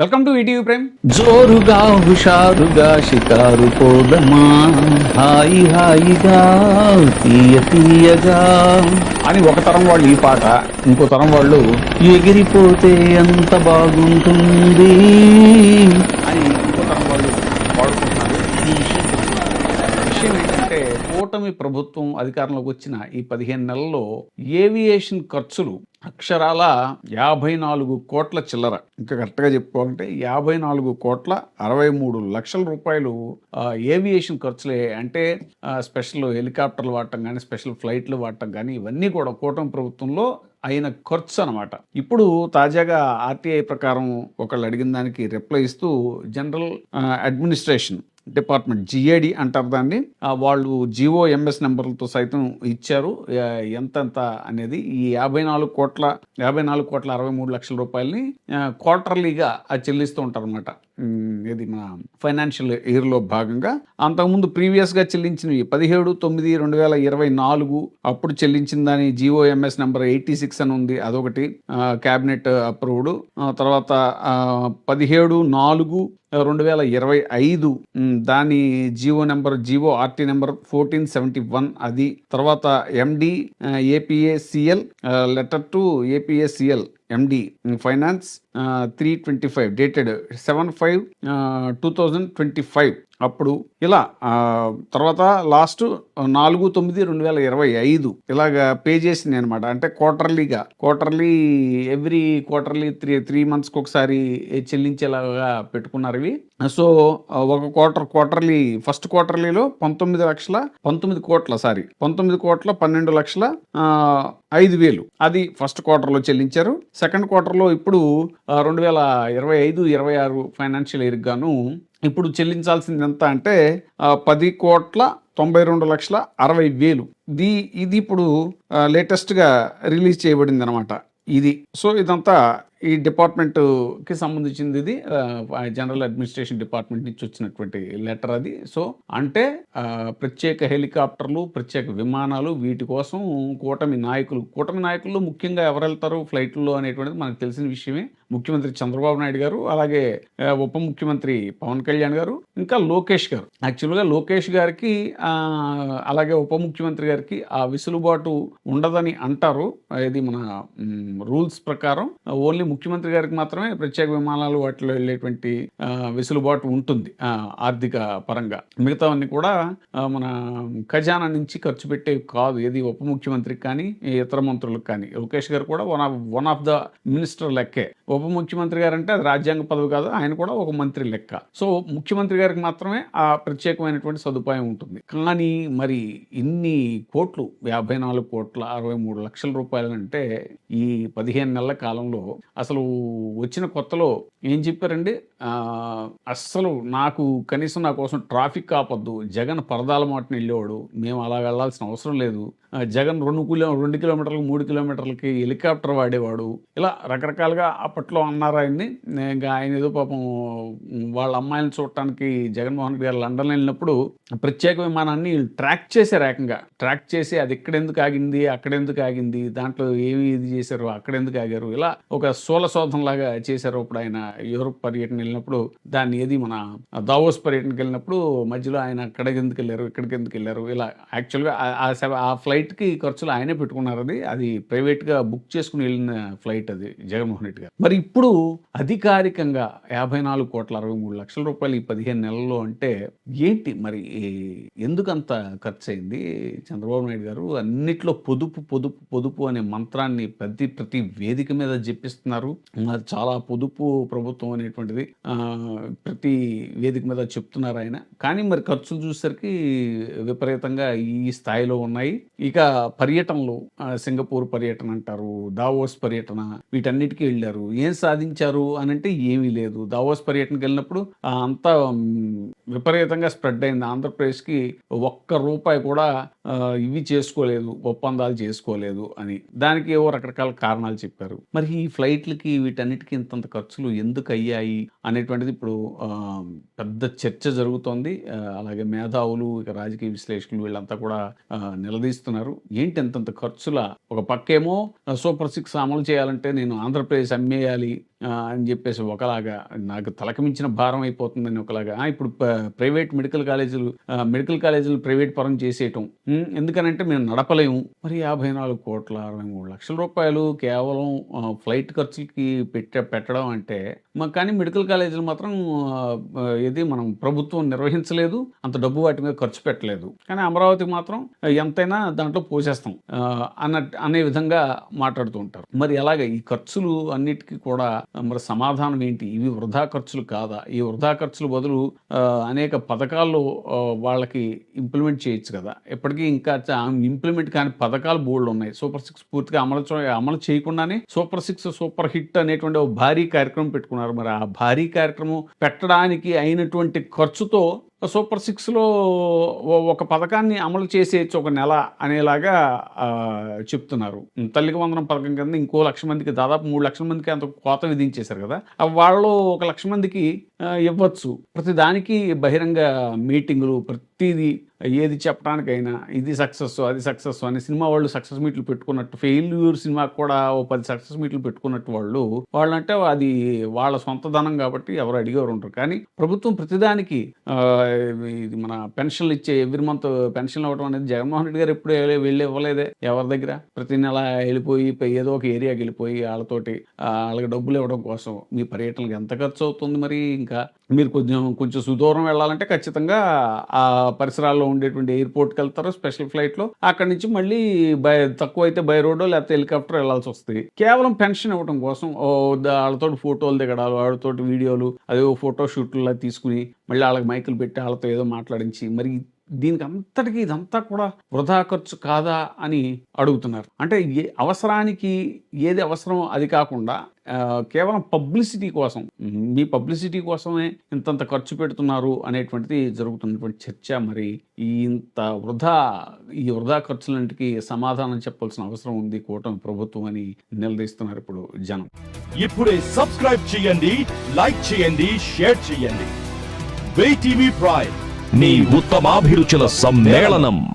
Welcome to ETV Prem జోరుగా హుషారుగా షికారు పోదమా? హాయి హాయిగా తీయ తీయగా. అని ఒక తరం వాళ్ళు ఈ పాట ఇంకో తరం వాళ్ళు ఎగిరిపోతే ఎంత బాగుంటుంది? అని ఇంకో తరం వాళ్ళు పాడుకుంటున్నారు ఈ విషయం విషయం ఏంటంటే కూటమి ప్రభుత్వం అధికారంలోకి వచ్చిన ఈ పదిహేను నెలల్లో ఏవియేషన్ ఖర్చులు అక్షరాల యాభై నాలుగు కోట్ల చిల్లర. ఇంకా కరెక్ట్గా చెప్పుకోవాలంటే యాభై నాలుగు కోట్ల అరవై మూడు లక్షల రూపాయలు ఏవియేషన్ ఖర్చులే. అంటే స్పెషల్ హెలికాప్టర్లు వాడటం కానీ స్పెషల్ ఫ్లైట్లు వాడటం కానీ ఇవన్నీ కూడా కూటమి ప్రభుత్వంలో అయిన ఖర్చు అనమాట ఇప్పుడు తాజాగా ఆర్టీఐ ప్రకారం ఒకళ్ళు అడిగిన దానికి రిప్లై ఇస్తూ జనరల్ అడ్మినిస్ట్రేషన్ డిపార్ట్మెంట్ జిఏడి అంటారు దాన్ని. వాళ్ళు జిఓ ఎంఎస్ నెంబర్లతో సైతం ఇచ్చారు. ఎంతెంత అనేది ఈ యాభై నాలుగు కోట్ల యాభై నాలుగు కోట్ల అరవై మూడు లక్షల రూపాయలని క్వార్టర్లీగా చెల్లిస్తూ ఉంటారు అనమాట ఇది మన ఫైనాన్షియల్ ఇయర్లో భాగంగా. అంతకుముందు ప్రీవియస్గా చెల్లించినవి పదిహేడు తొమ్మిది రెండు వేల ఇరవై నాలుగు. అప్పుడు చెల్లించిన దాని జిఓఎంఎస్ నెంబర్ ఎయిటీ సిక్స్ అని ఉంది. అదొకటి క్యాబినెట్ అప్రూవ్డ్. తర్వాత పదిహేడు నాలుగు రెండు వేల ఇరవై ఐదు దాని GO number GO RT number fourteen seventy one అది తర్వాత MD APACL letter to APACL MD finance three twenty five dated seven five two thousand twenty five అప్పుడు ఇలా తర్వాత లాస్ట్ uh, నాలుగు తొమ్మిది రెండు వేల ఇరవై ఐదు. ఇలాగా పే చేసింది అనమాట అంటే క్వార్టర్లీగా quarterly every quarterly three three మంత్స్కి ఒకసారి చెల్లించేలాగా పెట్టుకున్నారు ఇవి. సో ఒక క్వార్టర్ క్వార్టర్లీ ఫస్ట్ క్వార్టర్లీలో పంతొమ్మిది లక్షల పంతొమ్మిది కోట్ల సారీ పంతొమ్మిది కోట్ల పన్నెండు లక్షల ఐదు వేలు. అది ఫస్ట్ క్వార్టర్లో చెల్లించారు. సెకండ్ క్వార్టర్లో ఇప్పుడు రెండు వేల ఇరవై ఐదు ఇరవై ఆరు ఫైనాన్షియల్ ఇయర్ గాను ఇప్పుడు చెల్లించాల్సింది ఎంత అంటే పది కోట్ల తొంభై రెండు లక్షల అరవై వేలు. దీ ఇది ఇప్పుడు లేటెస్ట్గా రిలీజ్ చేయబడింది అనమాట ఇది. సో ఇదంతా ఈ డిపార్ట్మెంట్కి సంబంధించింది ఇది. జనరల్ అడ్మినిస్ట్రేషన్ డిపార్ట్మెంట్ నుంచి వచ్చినటువంటి లెటర్ అది. సో అంటే ప్రత్యేక హెలికాప్టర్లు ప్రత్యేక విమానాలు వీటి కోసం కూటమి నాయకులు కూటమి నాయకులు ముఖ్యంగా ఎవరు వెళ్తారు ఫ్లైట్లో అనేటువంటిది మనకు తెలిసిన విషయమే. ముఖ్యమంత్రి చంద్రబాబు నాయుడు గారు అలాగే ఉప ముఖ్యమంత్రి పవన్ కళ్యాణ్ గారు ఇంకా లోకేష్ గారు. యాక్చువల్గా లోకేష్ గారికి అలాగే ఉప ముఖ్యమంత్రి గారికి ఆ వెసులుబాటు ఉండదని అంటారు. ఇది మన రూల్స్ ప్రకారం ఓన్లీ ముఖ్యమంత్రి గారికి మాత్రమే ప్రత్యేక విమానాలు వాటిలో వెళ్ళేటువంటి వెసులుబాటు ఉంటుంది ఆర్థిక పరంగా. మిగతావన్నీ కూడా మన ఖజానా నుంచి ఖర్చు పెట్టేవి కాదు ఏది ఉప ముఖ్యమంత్రికి కానీ ఇతర మంత్రులకు కానీ. లోకేష్ గారు కూడా one of one of the minister లెక్కే. ఉప ముఖ్యమంత్రి గారు అంటే అది రాజ్యాంగ పదవి కాదు ఆయన కూడా ఒక మంత్రి లెక్క. సో ముఖ్యమంత్రి గారికి మాత్రమే ఆ ప్రత్యేకమైనటువంటి సదుపాయం ఉంటుంది. కానీ మరి ఇన్ని కోట్లు యాభై నాలుగు కోట్ల అరవై మూడు లక్షల రూపాయలు అంటే ఈ పదిహేను నెలల కాలంలో అసలు వచ్చిన కొత్తలో ఏం చెప్పారండి? అస్సలు నాకు కనీసం నా కోసం ట్రాఫిక్ ఆపొద్దు జగన్ పరదాల మాటను వెళ్ళేవాడు మేము అలా వెళ్ళాల్సిన అవసరం లేదు. జగన్ రెండు కిలో రెండు కిలోమీటర్లకు మూడు కిలోమీటర్లకి హెలికాప్టర్ వాడేవాడు. ఇలా రకరకాలుగా అప్పట్లో అన్నారు ఆయన్ని. ఇంకా ఆయన ఏదో పాపం వాళ్ళ అమ్మాయిని చూడటానికి జగన్మోహన్ రెడ్డి గారు లండన్ వెళ్ళినప్పుడు ప్రత్యేక విమానాన్ని ట్రాక్ చేశారు ఏకంగా. ట్రాక్ చేసి అది ఎక్కడెందుకు ఆగింది? అక్కడెందుకు ఆగింది? దాంట్లో ఏమి ఇది చేశారు? అక్కడెందుకు ఆగారు? ఇలా ఒక సోల శోధన చేశారు. ఇప్పుడు ఆయన యూరోప్ పర్యటన వెళ్ళినప్పుడు దాన్ని ఏది మన దావోస్ పర్యటనకి వెళ్ళినప్పుడు మధ్యలో ఆయన అక్కడికి ఎందుకు వెళ్ళారు ఇక్కడికి ఎందుకు వెళ్ళారు? ఇలా యాక్చువల్గా ఆ- ఆ ఫ్లైట్కి ఖర్చులు ఆయనే పెట్టుకున్నారు. అది అది ప్రైవేట్గా బుక్ చేసుకుని వెళ్ళిన ఫ్లైట్ అది జగన్మోహన్ రెడ్డి గారు. మరి ఇప్పుడు అధికారికంగా యాభై నాలుగు కోట్ల అరవై మూడు లక్షల రూపాయలు ఈ పదిహేను నెలల్లో అంటే ఏంటి మరి? ఎందుకంత ఖర్చు అయింది చంద్రబాబు నాయుడు గారు అన్నిట్లో పొదుపు పొదుపు పొదుపు అనే మంత్రాన్ని ప్రతి ప్రతి వేదిక మీద జపిస్తున్నారు. అది చాలా పొదుపు ప్రభుత్వం అనేటువంటిది ప్రతి వేదిక మీద చెప్తున్నారు ఆయన. కానీ మరి ఖర్చులు చూసేసరికి విపరీతంగా ఈ స్థాయిలో ఉన్నాయి. ఇక పర్యటనలు సింగపూర్ పర్యటన అంటారు దావోస్ పర్యటన వీటన్నిటికీ వెళ్ళారు. ఏం సాధించారు అని అంటే ఏమీ లేదు. దావోస్ పర్యటనకి వెళ్ళినప్పుడు అంతా విపరీతంగా స్ప్రెడ్ అయింది. ఆంధ్రప్రదేశ్కి ఒక్క రూపాయి కూడా ఇవి చేసుకోలేదు ఒప్పందాలు చేసుకోలేదు అని. దానికి ఏవో రకరకాల కారణాలు చెప్పారు. మరి ఈ ఫ్లైట్లకి వీటన్నిటికీ ఇంతంత ఖర్చులు ఎందుకు అయ్యాయి అనేటువంటిది ఇప్పుడు పెద్ద చర్చ జరుగుతోంది. అలాగే మేధావులు ఇక రాజకీయ విశ్లేషకులు వీళ్ళంతా కూడా నిలదీస్తున్నారు. ఏంటి ఎంతంత ఖర్చుల? ఒక పక్కేమో సూపర్ సిక్స్ అమలు చేయాలంటే నేను ఆంధ్రప్రదేశ్ అమ్మేయాలి అని చెప్పేసి ఒకలాగా నాకు తలకమించిన భారం అయిపోతుందని ఒకలాగా ఇప్పుడు ప్రైవేట్ మెడికల్ కాలేజీలు మెడికల్ కాలేజీలు ప్రైవేట్ పరం చేసేయటం. ఎందుకనంటే మేము నడపలేము. మరి యాభై నాలుగు కోట్ల అరవై మూడు లక్షల రూపాయలు కేవలం ఫ్లైట్ ఖర్చులకి పెట్ట పెట్టడం అంటే మాకు కానీ మెడికల్ కాలేజీలు మాత్రం ఇది మనం ప్రభుత్వం నిర్వహించలేదు అంత డబ్బు వాటి మీద ఖర్చు పెట్టలేదు. కానీ అమరావతికి మాత్రం ఎంతైనా దాంట్లో పోసేస్తాం. ఆ, అన్న అనే విధంగా మాట్లాడుతూ ఉంటారు. మరి అలాగే ఈ ఖర్చులు అన్నిటికీ కూడా మరి సమాధానం ఏంటి? ఇవి వృధా ఖర్చులు కాదా? ఈ వృధా ఖర్చులు బదులు అనేక పథకాల్లో వాళ్ళకి ఇంప్లిమెంట్ చేయొచ్చు కదా? ఇప్పటికీ ఇంకా ఇంప్లిమెంట్ కాని పథకాలు బోల్డ్ ఉన్నాయి. సూపర్ సిక్స్ పూర్తిగా అమలు అమలు చేయకుండానే సూపర్ సిక్స్ సూపర్ హిట్ అనేటువంటి ఒక భారీ కార్యక్రమం పెట్టుకున్నారు. మరి ఆ భారీ కార్యక్రమం పెట్టడానికి అయినటువంటి ఖర్చుతో సూపర్ సిక్స్లో ఒక పథకాన్ని అమలు చేసేయచ్చు ఒక నెల అనేలాగా చెప్తున్నారు. తల్లికి వందనం పథకం కింద ఇంకో లక్ష మందికి దాదాపు మూడు లక్షల మందికి అంత కోత విధించేశారు కదా. వాళ్ళు ఒక లక్ష మందికి ఇవ్వచ్చు. ప్రతి దానికి బహిరంగ మీటింగులు ప్రతి ప్రతిదీ ఏది చెప్పడానికైనా ఇది సక్సెస్ అది సక్సెస్ అని సినిమా వాళ్ళు సక్సెస్ మీట్లు పెట్టుకున్నట్టు ఫెయిల్యూర్ సినిమా కూడా ఓ పది సక్సెస్ మీట్లు పెట్టుకున్నట్టు వాళ్ళు వాళ్ళంటే అది వాళ్ళ సొంత ధనం కాబట్టి ఎవరు అడిగేవారు ఉంటారు కానీ ప్రభుత్వం ప్రతిదానికి ఇది మన పెన్షన్లు ఇచ్చే ఎవ్రీ మంత్ పెన్షన్లు ఇవ్వడం అనేది జగన్మోహన్ రెడ్డి గారు ఎప్పుడు వెళ్ళి ఇవ్వలేదే ఎవరి దగ్గర. ప్రతి నెల వెళ్ళిపోయి ఏదో ఒక ఏరియాకి వెళ్ళిపోయి వాళ్ళతోటి వాళ్ళకి డబ్బులు ఇవ్వడం కోసం మీ పర్యటనకి ఎంత ఖర్చు అవుతుంది మరి? ఇంకా మీరు కొంచెం కొంచెం సుదూరం వెళ్ళాలంటే ఖచ్చితంగా ఆ పరిసరాల్లో ఉండేటువంటి ఎయిర్పోర్ట్కి వెళ్తారు స్పెషల్ ఫ్లైట్లో అక్కడి నుంచి మళ్ళీ బై తక్కువ అయితే బై రోడ్డు లేకపోతే హెలికాప్టర్ వెళ్ళాల్సి వస్తుంది. కేవలం పెన్షన్ ఇవ్వడం కోసం ఓ వాళ్ళతో ఫోటోలు దిగడాలు వాళ్ళతో వీడియోలు అదే ఫోటో షూట్లు తీసుకుని మళ్ళీ వాళ్ళకి మైకులు పెట్టి వాళ్ళతో ఏదో మాట్లాడించి మరి దీనికి అంతటికి ఇదంతా కూడా వృధా ఖర్చు కాదా అని అడుగుతున్నారు. అంటే ఏ అవసరానికి ఏది అవసరం అది కాకుండా కేవలం పబ్లిసిటీ కోసం మీ పబ్లిసిటీ కోసమే ఇంతంత ఖర్చు పెడుతున్నారు అనేటువంటిది జరుగుతున్నటువంటి చర్చ. మరి ఇంత వృధా ఈ వృధా ఖర్చులంటికి సమాధానం చెప్పాల్సిన అవసరం ఉంది కూటమి ప్రభుత్వం అని నిలదీస్తున్నారు ఇప్పుడు జనం. ఇప్పుడే సబ్స్క్రైబ్ చేయండి లైక్ చేయండి షేర్ చేయండి. Way TV prime. నీ ఉత్తమాభిరుచుల సమ్మేళనం.